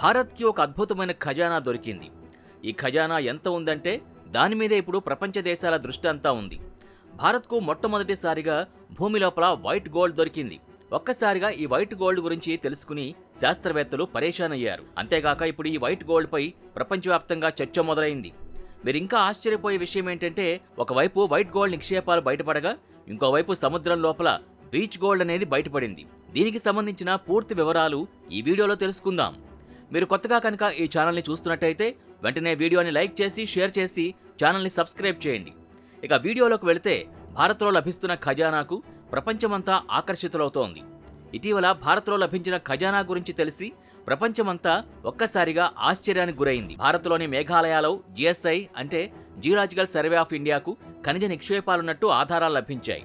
భారత్కి ఒక అద్భుతమైన ఖజానా దొరికింది. ఈ ఖజానా ఎంత ఉందంటే దాని మీదే ఇప్పుడు ప్రపంచ దేశాల దృష్టి అంతా ఉంది. భారత్కు మొట్టమొదటిసారిగా భూమి లోపల వైట్ గోల్డ్ దొరికింది. ఒక్కసారిగా ఈ వైట్ గోల్డ్ గురించి తెలుసుకుని శాస్త్రవేత్తలు పరేషాన్ అయ్యారు అంతేగాక ఇప్పుడు ఈ వైట్ గోల్డ్పై ప్రపంచవ్యాప్తంగా చర్చ మొదలైంది. మీరు ఇంకా ఆశ్చర్యపోయే విషయం ఏంటంటే ఒకవైపు వైట్ గోల్డ్ నిక్షేపాలు బయటపడగా ఇంకోవైపు సముద్రం లోపల బీచ్ గోల్డ్ అనేది బయటపడింది. దీనికి సంబంధించిన పూర్తి వివరాలు ఈ వీడియోలో తెలుసుకుందాం. మీరు కొత్తగా కనుక ఈ ఛానల్ని చూస్తున్నట్టయితే వెంటనే వీడియోని లైక్ చేసి షేర్ చేసి ఛానల్ని సబ్స్క్రైబ్ చేయండి. ఇక వీడియోలోకి వెళితే భారత్లో లభిస్తున్న ఖజానాకు ప్రపంచమంతా ఆకర్షితులవుతోంది. ఇటీవల భారత్లో లభించిన ఖజానా గురించి తెలిసి ప్రపంచమంతా ఒక్కసారిగా ఆశ్చర్యానికి గురైంది. భారత్లోని మేఘాలయాలో జిఎస్ఐ అంటే జియోలాజికల్ సర్వే ఆఫ్ ఇండియాకు ఖనిజ నిక్షేపాలున్నట్టు ఆధారాలు లభించాయి.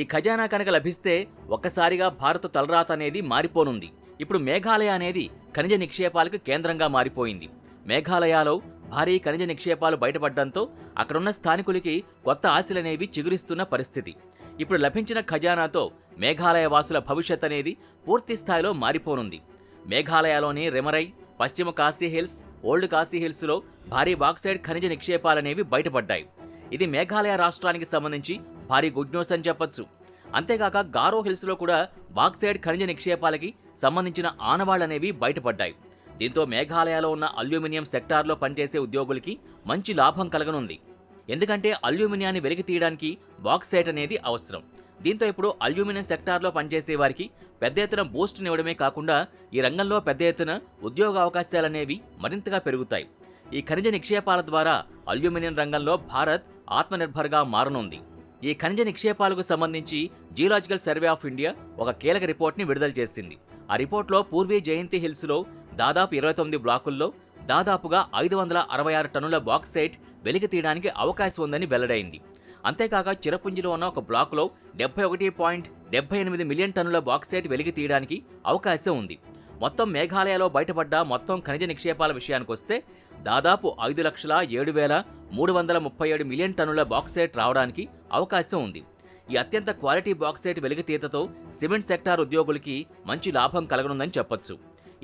ఈ ఖజానా కనుక లభిస్తే ఒక్కసారిగా భారత తలరాత అనేది మారిపోనుంది. ఇప్పుడు మేఘాలయ అనేది ఖనిజ నిక్షేపాలకు కేంద్రంగా మారిపోయింది. మేఘాలయాలో భారీ ఖనిజ నిక్షేపాలు బయటపడడంతో అక్కడున్న స్థానికులకి కొత్త ఆశలనేవి చిగురిస్తున్న పరిస్థితి. ఇప్పుడు లభించిన ఖజానాతో మేఘాలయ వాసుల భవిష్యత్ అనేది పూర్తి స్థాయిలో మారిపోనుంది. మేఘాలయలోని రెమరై పశ్చిమ కాశీ హిల్స్ ఓల్డ్ కాశీ హిల్స్లో భారీ బాక్సైడ్ ఖనిజ నిక్షేపాలనేవి బయటపడ్డాయి. ఇది మేఘాలయ రాష్ట్రానికి సంబంధించి భారీ గుడ్ న్యూస్ అని చెప్పొచ్చు. అంతేగాక గారో హిల్స్లో కూడా బాక్సైడ్ ఖనిజ నిక్షేపాలకి సంబంధించిన ఆనవాళ్ళనేవి బయటపడ్డాయి. దీంతో మేఘాలయలో ఉన్న అల్యూమినియం సెక్టార్లో పనిచేసే ఉద్యోగులకి మంచి లాభం కలగనుంది. ఎందుకంటే అల్యూమినియాన్ని వెలికి తీయడానికి బాక్సైట్ అనేది అవసరం. దీంతో ఇప్పుడు అల్యూమినియం సెక్టార్లో పనిచేసే వారికి పెద్ద ఎత్తున బూస్ట్నివ్వడమే కాకుండా ఈ రంగంలో పెద్ద ఎత్తున ఉద్యోగ అవకాశాలనేవి మరింతగా పెరుగుతాయి. ఈ ఖనిజ నిక్షేపాల ద్వారా అల్యూమినియం రంగంలో భారత్ ఆత్మనిర్భర్గా మారనుంది. ఈ ఖనిజ నిక్షేపాలకు సంబంధించి జియోలాజికల్ సర్వే ఆఫ్ ఇండియా ఒక కీలక రిపోర్ట్ని విడుదల చేసింది. ఆ రిపోర్ట్లో పూర్వీ జయంతి హిల్స్లో దాదాపు ఇరవై తొమ్మిది బ్లాకుల్లో దాదాపుగా ఐదు వందల అరవై ఆరు టన్నుల బాక్సైట్ వెలికి తీయడానికి అవకాశం ఉందని వెల్లడైంది. అంతేకాక చిరపుంజిలో ఉన్న ఒక బ్లాక్లో డెబ్బై ఒకటి పాయింట్ డెబ్బై ఎనిమిది మిలియన్ టన్నుల బాక్సైట్ వెలికి తీయడానికి అవకాశం ఉంది. మొత్తం మేఘాలయలో బయటపడ్డ మొత్తం ఖనిజ నిక్షేపాల విషయానికొస్తే దాదాపు ఐదు లక్షల ఏడు వేల మూడు వందల ముప్పై ఏడు మిలియన్ టన్నుల బాక్సైట్ రావడానికి అవకాశం ఉంది. ఈ అత్యంత క్వాలిటీ బాక్సైట్ వెలుగుతీతతో సిమెంట్ సెక్టార్ ఉద్యోగులకి మంచి లాభం కలగనుందని చెప్పొచ్చు.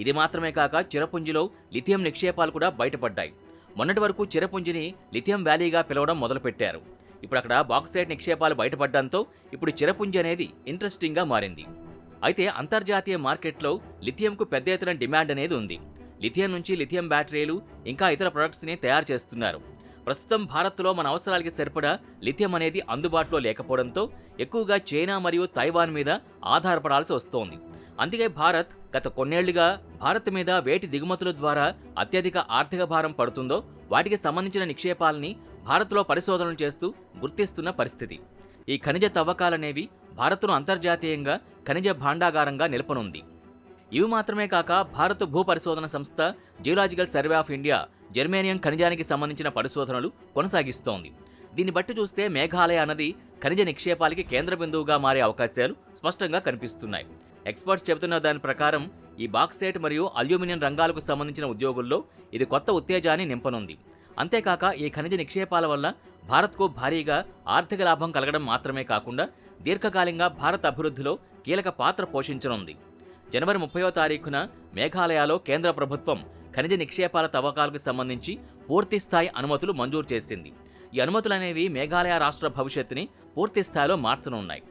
ఇది మాత్రమే కాక చిరపుంజిలో లిథియం నిక్షేపాలు కూడా బయటపడ్డాయి. మొన్నటి వరకు చిరపుంజిని లిథియం వ్యాలీగా పిలవడం మొదలుపెట్టారు. ఇప్పుడు అక్కడ బాక్సైట్ నిక్షేపాలు బయటపడడంతో ఇప్పుడు చిరపుంజి అనేది ఇంట్రెస్టింగ్గా మారింది. అయితే అంతర్జాతీయ మార్కెట్లో లిథియంకు పెద్ద ఎత్తున డిమాండ్ అనేది ఉంది. లిథియం నుంచి లిథియం బ్యాటరీలు ఇంకా ఇతర ప్రొడక్ట్స్ని తయారు చేస్తున్నారు. ప్రస్తుతం భారత్లో మన అవసరాలకి సరిపడా లిథియం అనేది అందుబాటులో లేకపోవడంతో ఎక్కువగా చైనా మరియు తైవాన్ మీద ఆధారపడాల్సి వస్తోంది. అందుకే భారత్ గత కొన్నేళ్ళుగా భారత్ మీద వేటి దిగుమతుల ద్వారా అత్యధిక ఆర్థిక భారం పడుతుందో వాటికి సంబంధించిన నిక్షేపాలని భారత్లో పరిశోధనలు చేస్తూ గుర్తిస్తున్న పరిస్థితి. ఈ ఖనిజ తవ్వకాలనేవి భారత్ను అంతర్జాతీయంగా ఖనిజ భాండాగారంగా నిలపనుంది. ఇవి మాత్రమే కాక భారత భూ పరిశోధన సంస్థ geological survey of India germanium ఖనిజానికి సంబంధించిన పరిశోధనలు కొనసాగిస్తోంది. దీన్ని బట్టి చూస్తే మేఘాలయ అన్నది ఖనిజ నిక్షేపాలకి కేంద్ర బిందువుగా మారే అవకాశాలు స్పష్టంగా కనిపిస్తున్నాయి. ఎక్స్పర్ట్స్ చెబుతున్న దాని ప్రకారం ఈ బాక్సైట్ మరియు అల్యూమినియం రంగాలకు సంబంధించిన ఉద్యోగుల్లో ఇది కొత్త ఉత్తేజాన్ని నింపనుంది. అంతేకాక ఈ ఖనిజ నిక్షేపాల వల్ల భారత్కు భారీగా ఆర్థిక లాభం కలగడం మాత్రమే కాకుండా దీర్ఘకాలికంగా భారత్ అభివృద్ధిలో కీలక పాత్ర పోషించనుంది. జనవరి ముప్పయో తారీఖున మేఘాలయలో కేంద్ర ప్రభుత్వం ఖనిజ నిక్షేపాల తవ్వకాలకు సంబంధించి పూర్తిస్థాయి అనుమతులు మంజూరు చేసింది. ఈ అనుమతులనేవి మేఘాలయ రాష్ట్ర భవిష్యత్తుని పూర్తి స్థాయిలో మార్చనున్నాయి.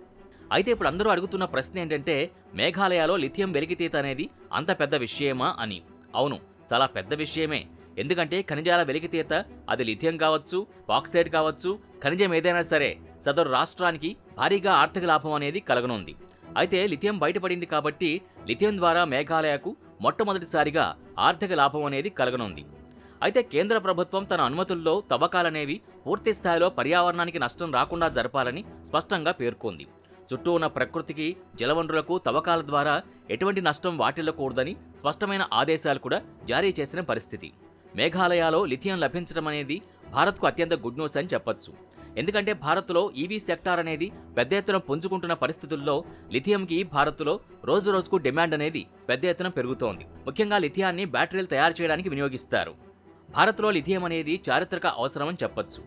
అయితే ఇప్పుడు అందరూ అడుగుతున్న ప్రశ్న ఏంటంటే మేఘాలయలో లిథియం వెలికితీత అనేది అంత పెద్ద విషయమా అని. అవును చాలా పెద్ద విషయమే. ఎందుకంటే ఖనిజాల వెలికితీత అది లిథియం కావచ్చు బాక్సైడ్ కావచ్చు ఖనిజం ఏదైనా సరే సదరు రాష్ట్రానికి భారీగా ఆర్థిక లాభం అనేది కలగనుంది. అయితే లిథియం బయటపడింది కాబట్టి లిథియం ద్వారా మేఘాలయకు మొట్టమొదటిసారిగా ఆర్థిక లాభం అనేది కలగనుంది. అయితే కేంద్ర ప్రభుత్వం తన అనుమతుల్లో తవ్వకాలనేవి పూర్తి స్థాయిలో పర్యావరణానికి నష్టం రాకుండా జరపాలని స్పష్టంగా పేర్కొంది. చుట్టూ ఉన్న ప్రకృతికి జలవనరులకు తవ్వకాల ద్వారా ఎటువంటి నష్టం వాటిల్లకూడదని స్పష్టమైన ఆదేశాలు కూడా జారీ చేసిన పరిస్థితి. మేఘాలయలో లిథియం లభించడం అనేది భారత్కు అత్యంత గుడ్ న్యూస్ అని చెప్పొచ్చు. ఎందుకంటే భారత్లో ఈవీ సెక్టార్ అనేది పెద్ద ఎత్తున పుంజుకుంటున్న పరిస్థితుల్లో లిథియంకి భారత్లో రోజు రోజుకు డిమాండ్ అనేది పెద్ద ఎత్తున పెరుగుతోంది. ముఖ్యంగా లిథియాన్ని బ్యాటరీలు తయారు చేయడానికి వినియోగిస్తారు. భారత్లో లిథియం అనేది చారిత్రక అవసరమని చెప్పొచ్చు.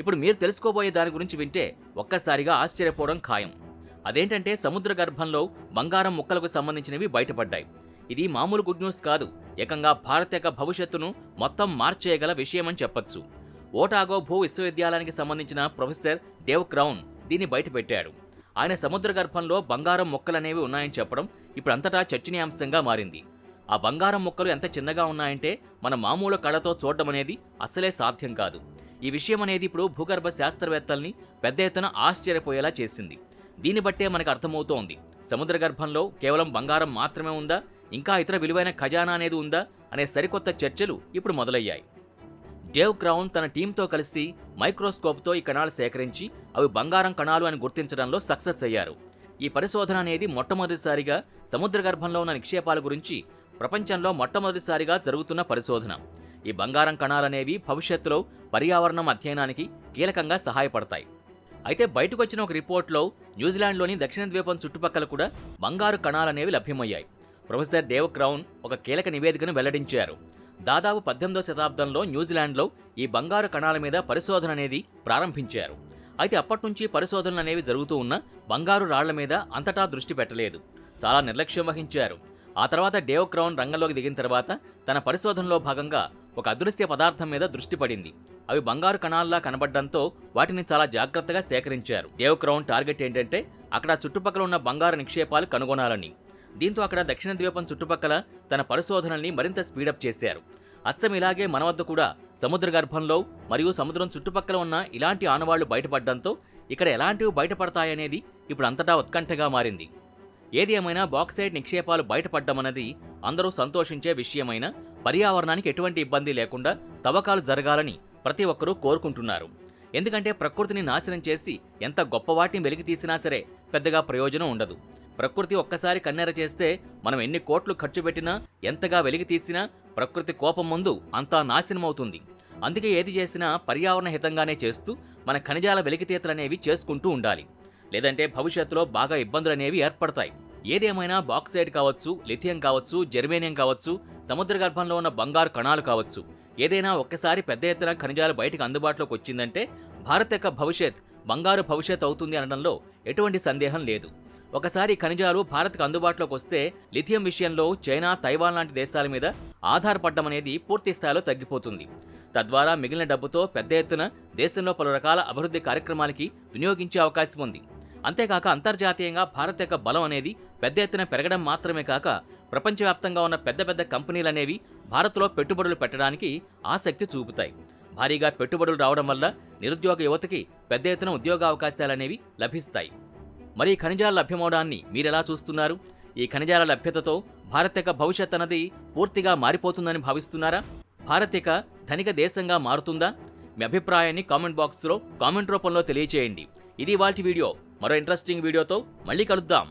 ఇప్పుడు మీరు తెలుసుకోబోయే దాని గురించి వింటే ఒక్కసారిగా ఆశ్చర్యపోవడం ఖాయం. అదేంటంటే సముద్ర గర్భంలో బంగారం ముక్కలకు సంబంధించినవి బయటపడ్డాయి. ఇది మామూలు గుడ్ న్యూస్ కాదు. ఏకంగా భారత యొక్క భవిష్యత్తును మొత్తం మార్చేయగల విషయమని చెప్పొచ్చు. ఓటాగో భూ విశ్వవిద్యాలయానికి సంబంధించిన ప్రొఫెసర్ డేవ్ క్రౌన్ దీన్ని బయటపెట్టాడు. ఆయన సముద్ర గర్భంలో బంగారం మొక్కలనేవి ఉన్నాయని చెప్పడం ఇప్పుడు అంతటా చర్చనీయాంశంగా మారింది. ఆ బంగారం మొక్కలు ఎంత చిన్నగా ఉన్నాయంటే మన మామూలు కళ్ళతో చూడడం అనేది అస్సలే సాధ్యం కాదు. ఈ విషయం అనేది ఇప్పుడు భూగర్భ శాస్త్రవేత్తల్ని పెద్ద ఎత్తున ఆశ్చర్యపోయేలా చేసింది. దీన్ని బట్టే మనకు అర్థమవుతోంది. సముద్ర గర్భంలో కేవలం బంగారం మాత్రమే ఉందా? ఇంకా ఇతర విలువైన ఖజానా అనేది ఉందా? అనే సరికొత్త చర్చలు ఇప్పుడు మొదలయ్యాయి. డేవ్ క్రౌన్ తన టీంతో కలిసి మైక్రోస్కోప్తో ఈ కణాలు సేకరించి అవి బంగారం కణాలు అని గుర్తించడంలో సక్సెస్ అయ్యారు. ఈ పరిశోధన అనేది మొట్టమొదటిసారిగా సముద్ర గర్భంలో ఉన్న నిక్షేపాల గురించి ప్రపంచంలో మొట్టమొదటిసారిగా జరుగుతున్న పరిశోధన. ఈ బంగారం కణాలనేవి భవిష్యత్తులో పర్యావరణం అధ్యయనానికి కీలకంగా సహాయపడతాయి. అయితే బయటకు వచ్చిన ఒక రిపోర్ట్లో న్యూజిలాండ్లోని దక్షిణ ద్వీపం చుట్టుపక్కల కూడా బంగారు కణాలనేవి లభ్యమయ్యాయి. ప్రొఫెసర్ డేవ్ క్రౌన్ ఒక కీలక నివేదికను వెల్లడించారు. దాదాపు పద్దెనిమిదవ శతాబ్దంలో న్యూజిలాండ్లో ఈ బంగారు కణాల మీద పరిశోధన అనేది ప్రారంభించారు. అయితే అప్పటి నుంచి పరిశోధనలు అనేవి జరుగుతూ ఉన్న బంగారు రాళ్ళ మీద అంతటా దృష్టి పెట్టలేదు. చాలా నిర్లక్ష్యం వహించారు. ఆ తర్వాత డేవ్ క్రౌన్ రంగంలోకి దిగిన తర్వాత తన పరిశోధనలో భాగంగా ఒక అదృశ్య పదార్థం మీద దృష్టి పడింది. అవి బంగారు కణాల్లా కనబడడంతో వాటిని చాలా జాగ్రత్తగా సేకరించారు. డేవ్ క్రౌన్ టార్గెట్ ఏంటంటే అక్కడ చుట్టుపక్కల ఉన్న బంగారు నిక్షేపాలు కనుగొనాలని. దీంతో అక్కడ దక్షిణ ద్వీపం చుట్టుపక్కల తన పరిశోధనల్ని మరింత స్పీడప్ చేశారు. అచ్చం ఇలాగే మన వద్ద కూడా సముద్ర గర్భంలో మరియు సముద్రం చుట్టుపక్కల ఉన్న ఇలాంటి ఆనవాళ్ళు బయటపడడంతో ఇక్కడ ఎలాంటివి బయటపడతాయనేది ఇప్పుడు అంతటా ఉత్కంఠగా మారింది. ఏది ఏమైనా బాక్సైడ్ నిక్షేపాలు బయటపడ్డమన్నది అందరూ సంతోషించే విషయమైన పర్యావరణానికి ఎటువంటి ఇబ్బంది లేకుండా తవ్వకాలు జరగాలని ప్రతి ఒక్కరూ కోరుకుంటున్నారు. ఎందుకంటే ప్రకృతిని నాశనం చేసి ఎంత గొప్పవాటిని వెలికి తీసినా సరే పెద్దగా ప్రయోజనం ఉండదు. ప్రకృతి ఒక్కసారి కన్నెర చేస్తే మనం ఎన్ని కోట్లు ఖర్చు పెట్టినా ఎంతగా వెలిగి తీసినా ప్రకృతి కోపం ముందు అంతా నాశనమవుతుంది. అందుకే ఏది చేసినా పర్యావరణ హితంగానే చేస్తూ మన ఖనిజాల వెలికితీతలనేవి చేసుకుంటూ ఉండాలి. లేదంటే భవిష్యత్తులో బాగా ఇబ్బందులనేవి ఏర్పడతాయి. ఏదేమైనా బాక్సైడ్ కావచ్చు లిథియం కావచ్చు జెర్మేనియం కావచ్చు సముద్ర గర్భంలో ఉన్న బంగారు కణాలు కావచ్చు. ఏదైనా ఒక్కసారి పెద్ద ఎత్తున ఖనిజాలు బయటకు అందుబాటులోకి వచ్చిందంటే భారత్ యొక్క భవిష్యత్ బంగారు భవిష్యత్ అవుతుంది అనడంలో ఎటువంటి సందేహం లేదు. ఒకసారి ఖనిజాలు భారత్కు అందుబాటులోకి వస్తే లిథియం విషయంలో చైనా తైవాన్ లాంటి దేశాల మీద ఆధారపడడం అనేది పూర్తి స్థాయిలో తగ్గిపోతుంది. తద్వారా మిగిలిన డబ్బుతో పెద్ద ఎత్తున దేశంలో పలు రకాల అభివృద్ధి కార్యక్రమాలకి వినియోగించే అవకాశం ఉంది. అంతేకాక అంతర్జాతీయంగా భారత్ యొక్క బలం అనేది పెద్ద ఎత్తున పెరగడం మాత్రమే కాక ప్రపంచవ్యాప్తంగా ఉన్న పెద్ద పెద్ద కంపెనీలు అనేవి భారత్లో పెట్టుబడులు పెట్టడానికి ఆసక్తి చూపుతాయి. భారీగా పెట్టుబడులు రావడం వల్ల నిరుద్యోగ యువతకి పెద్ద ఎత్తున ఉద్యోగ అవకాశాలనేవి లభిస్తాయి. మరి ఈ ఖనిజాల లభ్యమవడాన్ని మీరెలా చూస్తున్నారు? ఈ ఖనిజాల లభ్యతతో భారత్ యొక్క భవిష్యత్ అన్నది పూర్తిగా మారిపోతుందని భావిస్తున్నారా? భారత్ యొక్క ధనిక దేశంగా మారుతుందా? మీ అభిప్రాయాన్ని కామెంట్ బాక్స్లో కామెంట్ రూపంలో తెలియచేయండి. ఇది వాటి వీడియో. మరో ఇంట్రెస్టింగ్ వీడియోతో మళ్ళీ కలుద్దాం.